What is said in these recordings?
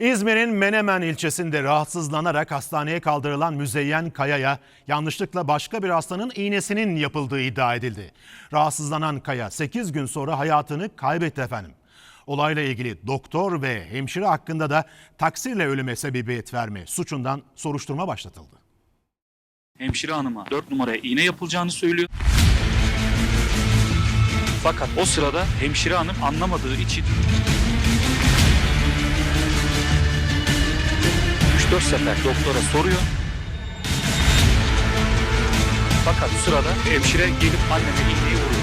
İzmir'in Menemen ilçesinde rahatsızlanarak hastaneye kaldırılan Müzeyyen Kaya'ya yanlışlıkla başka bir hastanın iğnesinin yapıldığı iddia edildi. Rahatsızlanan Kaya 8 gün sonra hayatını kaybetti efendim. Olayla ilgili doktor ve hemşire hakkında da taksirle ölüme sebebiyet verme suçundan soruşturma başlatıldı. hemşire hanıma 4 numaraya iğne yapılacağını söylüyor. Fakat o sırada hemşire hanım anlamadığı için 3-4 sefer doktora soruyor. Fakat sırada hemşire gelip anneme iğneyi vuruyor.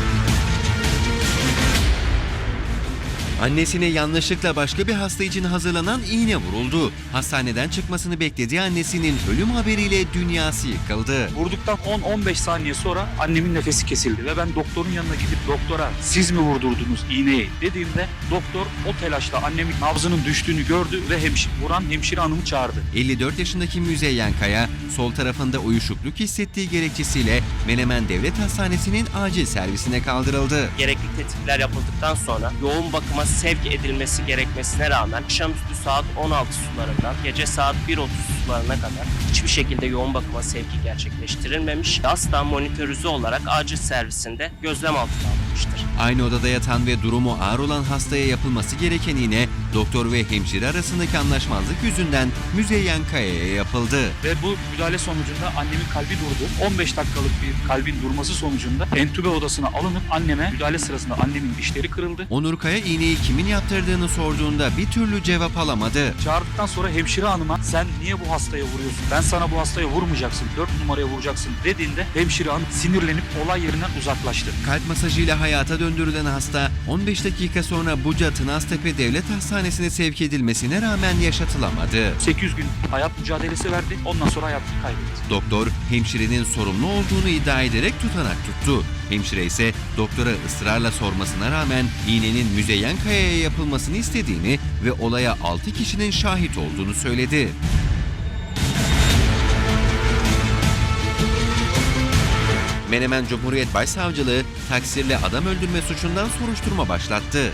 Annesine yanlışlıkla başka bir hasta için hazırlanan iğne vuruldu. Hastaneden çıkmasını beklediği annesinin ölüm haberiyle dünyası yıkıldı. Vurduktan 10-15 saniye sonra annemin nefesi kesildi ve ben doktorun yanına gidip doktora siz mi vurdurdunuz iğneyi dediğimde doktor o telaşla annemin nabzının düştüğünü gördü ve hemşire, vuran hemşire hanımı çağırdı. 54 yaşındaki Müzeyyen Kaya sol tarafında uyuşukluk hissettiği gerekçesiyle Menemen Devlet Hastanesi'nin acil servisine kaldırıldı. gerekli tetkikler yapıldıktan sonra yoğun bakıma sevk edilmesi gerekmesine rağmen akşamüstü saat 16 sularından gece saat 1.30 sularına kadar hiçbir şekilde yoğun bakıma sevki gerçekleştirilmemiş. Hasta monitörize olarak acil servisinde gözlem altına alınmıştır. Aynı odada yatan ve durumu ağır olan hastaya yapılması gereken iğne doktor ve hemşire arasındaki anlaşmazlık yüzünden Müzeyyen Kaya'ya yapıldı. Ve bu müdahale sonucunda annemin kalbi durdu. 15 dakikalık bir kalbin durması sonucunda entübe odasına alınıp anneme müdahale sırasında annemin dişleri kırıldı. Onur Kaya iğneyi kimin yaptırdığını sorduğunda bir türlü cevap alamadı. Çağırdıktan sonra hemşire hanıma sen niye bu hastaya vuruyorsun? Ben sana bu hastaya vurmayacaksın, 4 numaraya vuracaksın dediğinde hemşire hanım sinirlenip olay yerinden uzaklaştı. Kalp masajıyla hayata döndürülen hasta 15 dakika sonra Buca Tınaztepe Devlet Hastanesi'ne sevk edilmesine rağmen yaşatılamadı. 800 gün hayat mücadelesi verdi. Ondan sonra hayatını kaybetti. Doktor hemşirenin sorumlu olduğunu iddia ederek tutanak tuttu. Hemşire ise doktora ısrarla sormasına rağmen iğnenin Müzeyyen Kaya'ya yapılmasını istediğini ve olaya 6 kişinin şahit olduğunu söyledi. Menemen Cumhuriyet Başsavcılığı taksirle adam öldürme suçundan soruşturma başlattı.